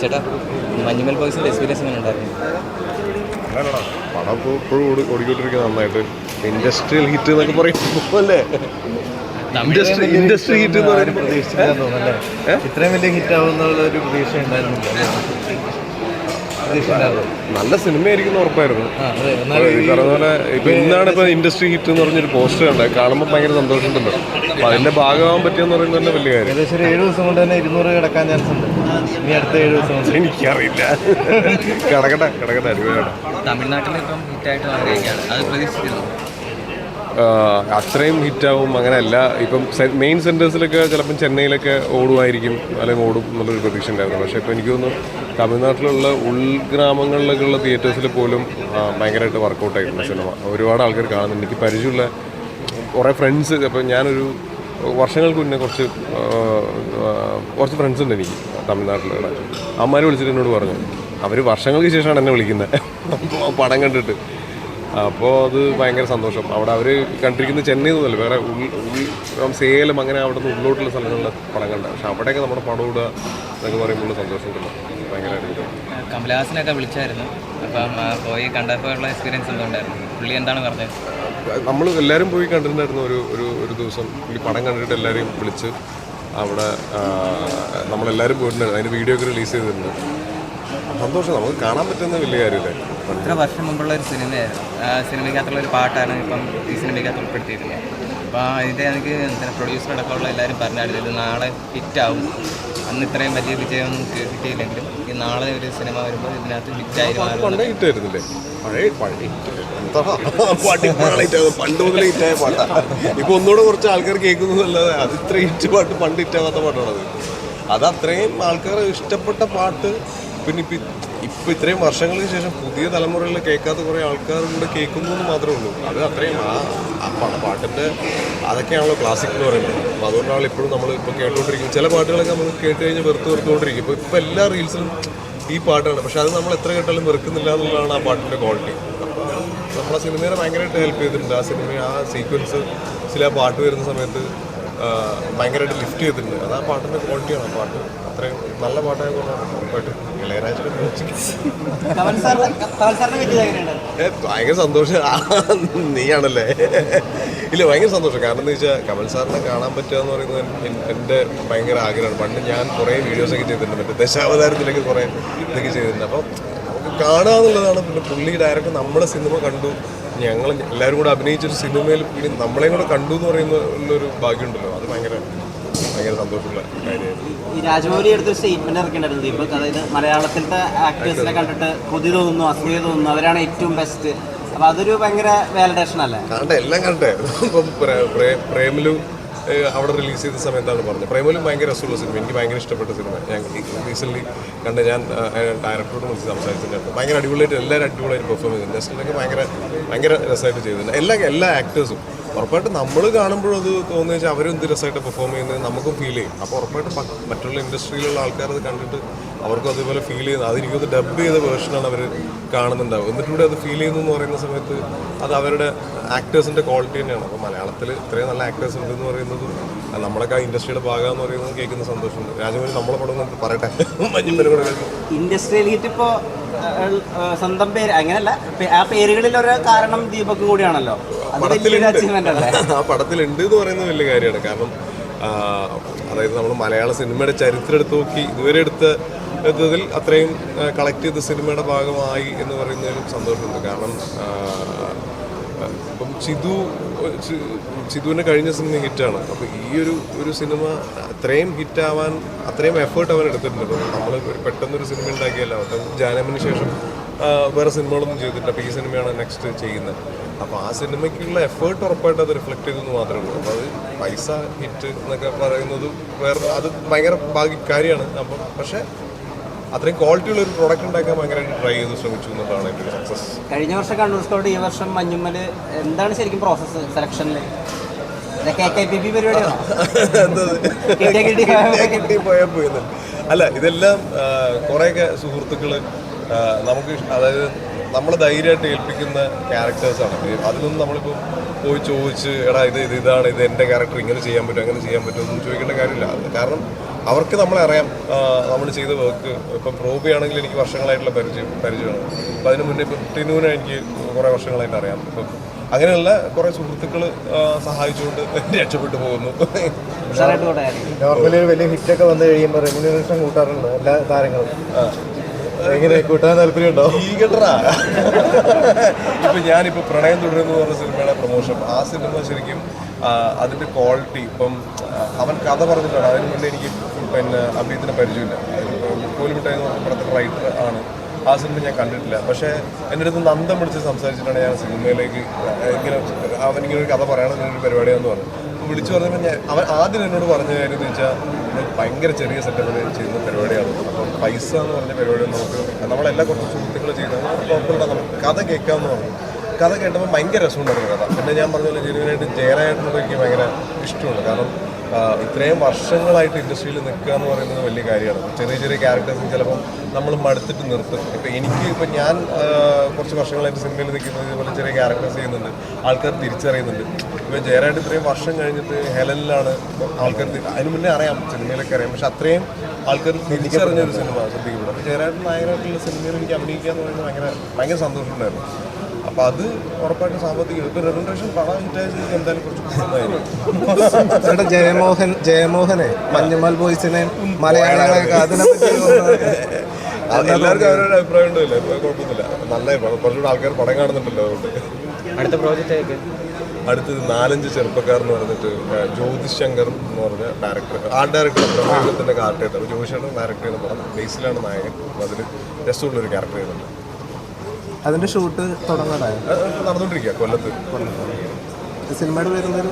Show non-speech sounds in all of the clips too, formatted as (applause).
ചേട്ടാ മഞ്ഞുമൽ ബോയ്സിന്റെ എക്സ്പീരിയൻസ് എങ്ങനെ ഉണ്ടായിരുന്നു? പടം ഇപ്പോഴും ഓടി ഓടിക്കൊണ്ടിരിക്കുന്നത് നന്നായിട്ട് ഇൻഡസ്ട്രിയൽ ഹിറ്റ് എന്നൊക്കെ പറയുമ്പോൾ അല്ലേ? ഇൻഡസ്ട്രി ഇൻഡസ്ട്രി ഹിറ്റ് എന്ന് പറയുമ്പോൾ ഇത്രയും വലിയ ഹിറ്റ് ആവുന്ന ഒരു പ്രതീക്ഷ ഉണ്ടായിരുന്നില്ല ഉണ്ടായിരുന്നു നല്ല സിനിമയായിരിക്കും ഉറപ്പായിരുന്നു. പറഞ്ഞപോലെ ഇപ്പൊ ഇന്നാണ് ഇപ്പൊ ഇൻഡസ്ട്രി ഹിറ്റ് എന്ന് പറഞ്ഞൊരു പോസ്റ്റർ ഉണ്ട് കാണുമ്പോൾ ഭയങ്കര സന്തോഷമുണ്ടല്ലോ. അപ്പൊ അതിന്റെ ഭാഗമാകാൻ പറ്റിയെന്ന് പറയുന്നത് തന്നെ വലിയ കാര്യം. ഏകദേശം ഒരു ഏഴ് ദിവസം കൊണ്ട് തന്നെ ഇരുന്നൂറ് കിടക്കാൻ ചാൻസ് ഉണ്ട്. ഇനി അടുത്ത ഏഴ് ദിവസം കൊണ്ട്. എനിക്കറിയില്ല. കിടക്കട്ടെ കിടക്കട്ടെ അടിപൊളിയാണ് തമിഴ്നാട്ടിൽ ഇപ്പം ഹിറ്റായിട്ട് അത് പ്രതീക്ഷിച്ചിരുന്നു ആഹ് അത്രയും ഹിറ്റാവും അങ്ങനെയല്ല ഇപ്പം മെയിൻ സെന്റേഴ്സിലൊക്കെ ചിലപ്പം ചെന്നൈയിലൊക്കെ ഓടുമായിരിക്കും അല്ലെങ്കിൽ ഓടും എന്നുള്ളൊരു പ്രതീക്ഷ ഉണ്ടായിരുന്നു. പക്ഷേ ഇപ്പോൾ എനിക്ക് തോന്നുന്നു തമിഴ്നാട്ടിലുള്ള ഉൾഗ്രാമങ്ങളിലൊക്കെയുള്ള തിയേറ്റേഴ്സിൽ പോലും ഭയങ്കരമായിട്ട് വർക്കൗട്ട് ആയിട്ടുണ്ട് സിനിമ ഒരുപാട് ആൾക്കാർ കാണുന്നുണ്ട്. എനിക്ക് പരിചയമുള്ള കുറേ ഫ്രണ്ട്സ് അപ്പം ഞാനൊരു വർഷങ്ങൾക്ക് മുന്നേ കുറച്ച് കുറച്ച് ഫ്രണ്ട്സ് ഉണ്ട് എനിക്ക് തമിഴ്നാട്ടിലുള്ള അമ്മമാർ വിളിച്ചിട്ട് എന്നോട് പറഞ്ഞു അവർ വർഷങ്ങൾക്ക് ശേഷമാണ് എന്നെ വിളിക്കുന്നത് പടം കണ്ടിട്ട്. അപ്പോൾ അത് ഭയങ്കര സന്തോഷം. അവിടെ അവർ കണ്ടിരിക്കുന്ന ചെന്നൈ എന്നല്ല വേറെ ഉൾ സേലം അങ്ങനെ അവിടെ നിന്ന് ഉള്ളോട്ടുള്ള സ്ഥലങ്ങളിലെ പടം കണ്ട. പക്ഷെ അവിടെയൊക്കെ നമ്മുടെ പടം ഇടുക എന്നൊക്കെ പറയുമ്പോൾ സന്തോഷം കിട്ടും ഭയങ്കരമായിട്ട് കമലഹാസനൊക്കെ വിളിച്ചായിരുന്നു. അപ്പം പോയി കണ്ടപ്പോൾ ഉള്ള എക്സ്പീരിയൻസ് എന്തുണ്ടായിരുന്നു? പുള്ളി എന്താണ് പറഞ്ഞത്? നമ്മൾ എല്ലാവരും പോയി കണ്ടിട്ടുണ്ടായിരുന്നു ഒരു ഒരു ഒരു ദിവസം. പുള്ളി പടം കണ്ടിട്ട് എല്ലാവരെയും വിളിച്ച് അവിടെ നമ്മളെല്ലാവരും പോയിട്ടുണ്ടായിരുന്നു അതിന് വീഡിയോ ഒക്കെ റിലീസ് ചെയ്തിട്ടുണ്ട്. സന്തോഷം. നമുക്ക് കാണാൻ പറ്റുന്ന വലിയ കാര്യമല്ലേ? ഇത്ര വർഷം മുമ്പുള്ള ഒരു സിനിമയായിരുന്നു സിനിമയ്ക്കകത്തുള്ള ഒരു പാട്ടാണ് ഇപ്പം ഈ സിനിമയ്ക്കകത്ത് ഉൾപ്പെടുത്തിയിരുന്നത് അപ്പോൾ അതിന്റെ എനിക്ക് പ്രൊഡ്യൂസർ അടക്കമുള്ള എല്ലാവരും പറഞ്ഞായിരുന്നു ഇത് നാളെ ഹിറ്റാവും. അന്ന് ഇത്രയും വലിയ വിജയമൊന്നും കിട്ടിയില്ലെങ്കിലും ഈ നാളെ ഒരു സിനിമ വരുമ്പോൾ ഇതിനകത്ത് ഹിറ്റായി മാറും. പണ്ടേ പണ്ട് ഒന്നുകൂടെ കുറച്ച് ആൾക്കാർ കേൾക്കുന്നതല്ലാതെ അത് ഇത്ര ഹിറ്റ് പാട്ട് പണ്ട് ഹിറ്റാവാത്ത പാട്ടാണത്. അത് അത്രയും ആൾക്കാർ ഇഷ്ടപ്പെട്ട പാട്ട് പിന്നെ ഇപ്പം ഇപ്പം ഇത്രയും വർഷങ്ങൾക്ക് ശേഷം പുതിയ തലമുറയിൽ കേൾക്കാത്ത കുറേ ആൾക്കാർ കൂടെ കേൾക്കുന്നു എന്ന് മാത്രമേ ഉള്ളൂ. അത് അത്രയും ആ ആ പാട്ടിന്റെ അതൊക്കെയാണല്ലോ ക്ലാസിക് എന്ന് പറയുന്നത്. അപ്പോൾ അതുകൊണ്ടാണ് ഇപ്പോഴും നമ്മൾ ഇപ്പോൾ കേട്ടുകൊണ്ടിരിക്കുന്നത് ചില പാട്ടുകളൊക്കെ നമ്മൾ കേട്ട് കഴിഞ്ഞ് വെറുത്ത് വെറുത്തുകൊണ്ടിരിക്കും ഇപ്പോൾ ഇപ്പോൾ എല്ലാ റീൽസിലും ഈ പാട്ടാണ്. പക്ഷെ അത് നമ്മൾ എത്ര കേട്ടാലും വെറുക്കുന്നില്ല എന്നുള്ളതാണ് ആ പാട്ടിന്റെ ക്വാളിറ്റി നമ്മളെ സിനിമയെ ഭയങ്കരമായിട്ട് ഹെൽപ്പ് ചെയ്തിട്ടുണ്ട്. ആ സിനിമ ആ സീക്വൻസ് ചില പാട്ട് വരുന്ന സമയത്ത് ഭയങ്കരമായിട്ട് ലിഫ്റ്റ് ചെയ്തിട്ടുണ്ട്. അത് ആ പാട്ടിന്റെ ക്വാളിറ്റിയാണ് ആ പാട്ട്. അത്രയും നല്ല പാട്ടായതുകൊണ്ടാണ് ഉറപ്പായിട്ടും ഇളയരാജയുടെ മ്യൂസിക് ഏ, ഭയങ്കര സന്തോഷം. നീയാണല്ലേ. ഇല്ല ഭയങ്കര സന്തോഷം. കാരണം എന്താ വെച്ചാൽ കമൽ സാറിനെ കാണാൻ പറ്റുക എന്ന് പറയുന്നത് എൻ- എന്റെ ഭയങ്കര ആഗ്രഹമാണ്. പണ്ട് ഞാൻ കുറേ വീഡിയോസൊക്കെ ചെയ്തിട്ടുണ്ട്. മറ്റേ ദശാവതാരത്തിലൊക്കെ കുറേ ഇതൊക്കെ ചെയ്തിട്ടുണ്ട്. അപ്പം കാണാന്നുള്ളതാണ് കാണുക എന്നുള്ളതാണ്. പിന്നെ പുള്ളി ഡയറക്റ്റ് നമ്മുടെ സിനിമ കണ്ടു. ഞങ്ങൾ എല്ലാവരും കൂടെ അഭിനയിച്ചൊരു സിനിമയിൽ പിന്നെ നമ്മളെയും കൂടെ കണ്ടു എന്ന് പറയുന്ന ഒരു ഭാഗ്യമുണ്ടല്ലോ. അത് ഭയങ്കര ഭയങ്കര സന്തോഷമുള്ള കാര്യമായിരുന്നു. ഈ രാജമൗലി എടുത്തൊരു സ്റ്റേറ്റ്മെന്റ് ഇറക്കിണ്ടായിരുന്നു ദീപക്. അതായത് മലയാളത്തിലത്തെ ആക്ടേഴ്സിനെ കണ്ടിട്ട് കൊതി തോന്നുന്നു അസൂയ തോന്നുന്നു. അവരാണ് ഏറ്റവും ബെസ്റ്റ് അപ്പൊ അതൊരു ഭയങ്കര വാലിഡേഷൻ അല്ലേ? കണ്ടെ എല്ലാം കണ്ടേ. ഇപ്പം പ്രേമലു അവിടെ റിലീസ് ചെയ്ത സമയത്താണ് പറഞ്ഞത് പ്രേമലും ഭയങ്കര രസമുള്ള സിനിമ എനിക്ക് ഭയങ്കര ഇഷ്ടപ്പെട്ട സിനിമ ഞാൻ റീസെന്റ്ലി കണ്ട് ഞാൻ ഡയറക്ടറോട് വിളിച്ച് സംസാരിച്ചിട്ടുണ്ട്. ഭയങ്കര അടിപൊളിയായിട്ട് എല്ലാവരും അടിപൊളിയായിട്ട് പെർഫോം ചെയ്തിട്ടുണ്ട്. ഭയങ്കര ഭയങ്കര രസമായിട്ട് ചെയ്തിട്ടുണ്ട്. എല്ലാ എല്ലാ ആക്ടേഴ്സും ഉറപ്പായിട്ട് നമ്മൾ കാണുമ്പോഴും അത് തോന്നുന്നു വെച്ചാൽ അവരും എന്ത് രസമായിട്ട് പെർഫോം ചെയ്യുന്നത് നമുക്കും ഫീൽ ചെയ്യും അപ്പോൾ ഉറപ്പായിട്ടും മറ്റുള്ള ഇൻഡസ്ട്രിയിലുള്ള ആൾക്കാർ അത് കണ്ടിട്ട് അവർക്കും അതുപോലെ ഫീൽ ചെയ്യുന്നത് അതെനിക്കൊന്ന് ഡബ് ചെയ്ത വേർഷനാണ് അവർ കാണുന്നുണ്ടാവും എന്നിട്ടൂടെ അത് ഫീൽ ചെയ്യുന്നു എന്ന് പറയുന്ന സമയത്ത് അത് അവരുടെ ആക്ടേഴ്സിന്റെ ക്വാളിറ്റി തന്നെയാണ് അപ്പോൾ മലയാളത്തിൽ ഇത്രയും നല്ല ആക്ടേഴ്സ് ഉണ്ടെന്ന് എന്ന് പറയുന്നത് നമ്മളൊക്കെ ആ ഇൻഡസ്ട്രിയുടെ ഭാഗമെന്ന് പറയുന്നത് കേൾക്കുന്ന സന്തോഷമുണ്ട് രാജമോഹൻ നമ്മളെ പടം പറയട്ടെ ഇൻഡസ്ട്രിയൽ ഹിറ്റ് ഇപ്പോ ഏഹ്, ഏഹ്, സ്വന്തം പേര് അങ്ങനല്ല ആ പേരുകളിൽ ഒരു കാരണം ദീപക്കും കൂടിയാണല്ലോ. ആ പടത്തിലുണ്ട് എന്ന് പറയുന്നത് വലിയ കാര്യമാണ്. കാരണം അതായത് നമ്മൾ മലയാള സിനിമയുടെ ചരിത്രം എടുത്ത് നോക്കി ഇതുവരെ എടുത്ത എടുത്തതിൽ അത്രയും കളക്ട് ചെയ്ത സിനിമയുടെ ഭാഗമായി എന്ന് പറയുന്നതിലും സന്തോഷമുണ്ട്. കാരണം ആ, സിധു സിധുവിന്റെ കഴിഞ്ഞ സിനിമ ഹിറ്റാണ്. അപ്പോൾ ഈ ഒരു ഒരു സിനിമ അത്രയും ഹിറ്റാവാൻ അത്രയും എഫേർട്ട് അവൻ എടുത്തിട്ടുണ്ട്. നമ്മൾ ഒരു പെട്ടെന്നൊരു സിനിമ ഉണ്ടാക്കിയല്ല. അപ്പം ജാനമിന് ശേഷം വേറെ സിനിമകളൊന്നും ചെയ്തിട്ടില്ല. അപ്പോൾ ഈ സിനിമയാണ് നെക്സ്റ്റ് ചെയ്യുന്നത്. അപ്പോൾ ആ സിനിമയ്ക്കുള്ള എഫേർട്ട് ഉറപ്പായിട്ട് അത് റിഫ്ലക്ട് ചെയ്തെന്ന് മാത്രമേ ഉള്ളൂ. അപ്പോൾ അത് പൈസ ഹിറ്റ് എന്നൊക്കെ പറയുന്നത് വേറെ അത് ഭയങ്കര ഭാഗ്യക്കാരിയാണ്. അപ്പം പക്ഷേ അത്രയും ക്വാളിറ്റി ഉള്ള ഒരു പ്രോഡക്റ്റ് ഉണ്ടാക്കാൻ ഭയങ്കരമായിട്ട് ട്രൈ ചെയ്ത് ശ്രമിച്ചു എന്നുള്ളതാണ് എന്റെ സക്സസ് കഴിഞ്ഞ വർഷം കണ്ണൂർ ഈ വർഷം മഞ്ഞുമ്മൽ എന്താണ് ശരിക്കും പ്രോസസ്സ് സെലക്ഷനിൽ അല്ല ഇതെല്ലാം കുറേയൊക്കെ സുഹൃത്തുക്കൾ നമുക്ക് അതായത് നമ്മൾ ധൈര്യമായിട്ട് ഏൽപ്പിക്കുന്ന ക്യാരക്ടേഴ്സാണ് അതിലൊന്നും നമ്മളിപ്പോൾ പോയി ചോദിച്ച് എടാ ഇത് ഇത് ഇതാണ് ഇത് എന്റെ ക്യാരക്ടർ ഇങ്ങനെ ചെയ്യാൻ പറ്റും അങ്ങനെ ചെയ്യാൻ പറ്റും ഒന്നും ചോദിക്കേണ്ട കാര്യമില്ല. കാരണം അവർക്ക് നമ്മളറിയാം നമ്മൾ ചെയ്ത വർക്ക് ഇപ്പം പ്രോബിയാണെങ്കിൽ എനിക്ക് വർഷങ്ങളായിട്ടുള്ള പരിചയം പരിചയമാണ്. അപ്പം അതിന് മുന്നേ ഇപ്പം ടിനുവിനെ എനിക്ക് കുറേ വർഷങ്ങളായിട്ട് അറിയാം. ഇപ്പം അങ്ങനെയുള്ള കുറേ സുഹൃത്തുക്കൾ സഹായിച്ചുകൊണ്ട് രക്ഷപ്പെട്ടു പോകുന്നു. നോർമലി ഒരു വലിയ ഹിറ്റൊക്കെ വന്നു കഴിയുമ്പോൾ റെമ്യൂണറേഷൻ കൂട്ടാറുണ്ട് എല്ലാ താരങ്ങളും. എങ്ങനെ കൂട്ടാൻ താല്പര്യമുണ്ടോ ഈ കേട്ടറാ ഇപ്പൊ ഞാനിപ്പോ പ്രണയം തുടരുന്നു പറഞ്ഞ സിനിമയുടെ പ്രൊമോഷൻ ആ സിനിമ ശരിക്കും ആ, അതിന്റെ ക്വാളിറ്റി ഇപ്പം അവൻ കഥ പറഞ്ഞിട്ടാണ്. അതിന് മുന്നേ എനിക്ക് പിന്നെ അഭിയത്തിന് പരിചയമില്ല. കോലിമിട്ടായി എന്ന് പറഞ്ഞ പടത്തിൽ റൈറ്റർ ആണ്. ആ സിനിമ ഞാൻ കണ്ടിട്ടില്ല. പക്ഷേ എന്റെ അടുത്ത് നന്ദം പിടിച്ച് സംസാരിച്ചിട്ടാണ് ഞാൻ സിനിമയിലേക്ക് ഇങ്ങനെ അവനിങ്ങനെ ഒരു കഥ പറയണമെന്നൊരു പരിപാടിയാണെന്ന് പറഞ്ഞു. വിളിച്ചു പറഞ്ഞപ്പോൾ ഞാൻ അവൻ ആദ്യം എന്നോട് പറഞ്ഞ കാര്യം എന്ന് വെച്ചാൽ ഭയങ്കര ചെറിയ സെറ്റപ്പിൽ ചെയ്യുന്ന പരിപാടിയാണ്. അപ്പം പൈസ എന്ന് പറഞ്ഞ പരിപാടി നമുക്ക് നമ്മളെല്ലാ കുറച്ച് സുഹൃത്തുക്കൾ ചെയ്യുന്നത് കുഴപ്പമില്ല. നമുക്ക് കഥ കേൾക്കാമെന്ന് പറഞ്ഞു. കഥ കേട്ടപ്പോൾ ഭയങ്കര രസമുണ്ടായിരുന്നു കഥ. പിന്നെ ഞാൻ പറഞ്ഞ ജെനുവിനായിട്ട് ജയറായിട്ടിനോട് എനിക്ക് ഭയങ്കര ഇഷ്ടമുണ്ട്. കാരണം ഇത്രയും വർഷങ്ങളായിട്ട് ഇൻഡസ്ട്രിയിൽ നിൽക്കുക എന്ന് പറയുന്നത് വലിയ കാര്യമാണ്. ചെറിയ ചെറിയ ക്യാരക്ടേഴ്സ് ചിലപ്പം നമ്മൾ മടുത്തിട്ട് നിർത്തും. ഇപ്പം എനിക്ക് ഇപ്പം ഞാൻ കുറച്ച് വർഷങ്ങളായിട്ട് സിനിമയിൽ നിൽക്കുന്നത് ഇതുപോലെ ചെറിയ ക്യാരക്ടേഴ്സ് ചെയ്യുന്നുണ്ട്. ആൾക്കാർ തിരിച്ചറിയുന്നുണ്ട്. ഇപ്പം ജയറായിട്ട് ഇത്രയും വർഷം കഴിഞ്ഞിട്ട് ഹെലനിലാണ് ആൾക്കാർ അതിന് മുന്നേ അറിയാം സിനിമയിലൊക്കെ അറിയാം. പക്ഷെ അത്രയും ആൾക്കാർ തിരിച്ചറിഞ്ഞ ഒരു സിനിമ ശ്രദ്ധിക്കപ്പെടും ജയറായിട്ട് നായകനായിട്ടുള്ള സിനിമയിൽ എനിക്ക് അഭിനയിക്കുക എന്ന് പറയുന്നത് ഭയങ്കര ഭയങ്കര സന്തോഷമുണ്ടായിരുന്നു. അപ്പോൾ അത് ഉറപ്പായിട്ടും സാമ്പത്തികം ഇപ്പം റെമുനറേഷൻ പണം ഹിറ്റായ സ്ഥിതിക്ക് എന്തായാലും കുറച്ച് (laughs) ജയമോഹൻ ജയമോഹനെ മഞ്ഞുമൽ ബോയ്സിനെ മലയാളികളെ അതിനെ പറ്റി (laughs) അത് എല്ലാവർക്കും അവരുടെ അഭിപ്രായം ഉണ്ടല്ലോ കുഴപ്പമൊന്നുമില്ല. നല്ല. കുറച്ചുകൂടെ ആൾക്കാർ പടം കാണുന്നുണ്ടല്ലോ അതുകൊണ്ട്. അടുത്ത പ്രോജക്റ്റ് ആയിട്ട് അടുത്തത് നാലഞ്ച് ചെറുപ്പക്കാർ എന്ന് പറഞ്ഞിട്ട് ജ്യോതിഷ് ശങ്കർ എന്ന് പറഞ്ഞ ഡയറക്ടർ ആർട്ട് ഡയറക്ടർ പ്രമേഹത്തിന്റെ ആർട്ട് ചെയ്തത് ജ്യോതിഷാണ് ഡയറക്ടർ ചെയ്യുന്ന പടം ബേസിലാണ് നായകൻ. അതിൽ രസമുള്ളൊരു ക്യാരക്ടർ ചെയ്യുന്നുണ്ട്. അതിന്റെ ഷൂട്ട് തുടങ്ങാറായി? നടന്നുകൊണ്ടിരിക്കുക കൊല്ലത്ത്. സിനിമയുടെ പേര്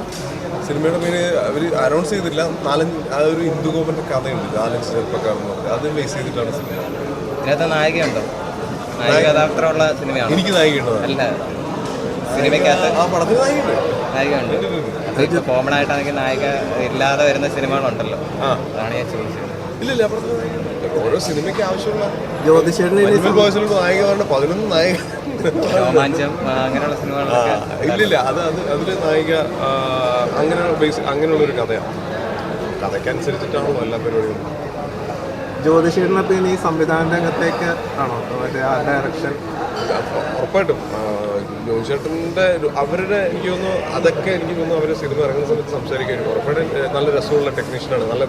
സിനിമയുടെ പേര് അവർ അനൗൺസ് ചെയ്തില്ല. നാലഞ്ച് ആ ഒരു ഹിന്ദുഗോപന്റെ കഥയുണ്ട് നാലഞ്ച് ചെറുപ്പക്കാരെന്ന് പറഞ്ഞത് അത് ബേസ് ചെയ്തിട്ടാണ് സിനിമ. ഇതിനകത്ത് നായികയുണ്ടോ? നായിക കഥാപാത്രമുള്ള സിനിമയാണ്? എനിക്ക് നായികയുണ്ടോ അല്ല. സിനിമയ്ക്കകത്ത് ആ പടത്തിൽ നായികയുണ്ട്. നായികയുണ്ട്. കോമൺ ആയിട്ടാണെങ്കിൽ നായിക ഇല്ലാതെ വരുന്ന സിനിമകളുണ്ടല്ലോ. അതാണ് ഞാൻ ചോദിച്ചത്. ഇല്ലില്ല ഓരോ സിനിമയ്ക്ക് ആവശ്യമുള്ള ജ്യോതിഷേട്ടന് മഞ്ഞുമൽ ബോയ്സിലുള്ള നായിക പറഞ്ഞ പതിനൊന്ന് നായിക. അങ്ങനെയുള്ള സിനിമകളൊക്കെ ഇല്ലില്ല അത് അത് അതിൽ നായിക അങ്ങനെ ബേസ് അങ്ങനെയുള്ളൊരു കഥയാണ്. കഥയ്ക്കനുസരിച്ചിട്ടാണല്ലോ എല്ലാ പരിപാടികളും. ജ്യോതിഷേട്ടനെ പിന്നെ ഈ സംവിധാന രംഗത്തേക്ക് ആണോ? മറ്റേ ആ ഡയറക്ഷൻ ഉറപ്പായിട്ടും ജോയിച്ചേട്ടന്റെ അവരുടെ എനിക്ക് തോന്നുന്നു അതൊക്കെ എനിക്ക് തോന്നുന്നു അവർ സിനിമ ഇറങ്ങുന്ന സമയത്ത് സംസാരിക്കും ഉറപ്പായിട്ടും നല്ല രസമുള്ള ടെക്നീഷ്യനാണ് നല്ല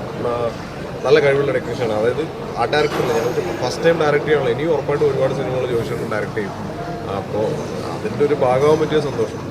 നല്ല കഴിവുള്ള ടെക്നീഷ്യനാണ്. അതായത് ആ ഡയറക്ടർ ഞങ്ങൾക്ക് ഫസ്റ്റ് ടൈം ഡയറക്റ്റ് ചെയ്യാനുള്ള ഇനി ഉറപ്പായിട്ടും ഒരുപാട് സിനിമകൾ ചോദിച്ചിട്ടുണ്ട് ഡയറക്റ്റ് ചെയ്യും. അപ്പോൾ അതിന്റെ ഒരു ഭാഗമാകാൻ പറ്റിയ സന്തോഷം.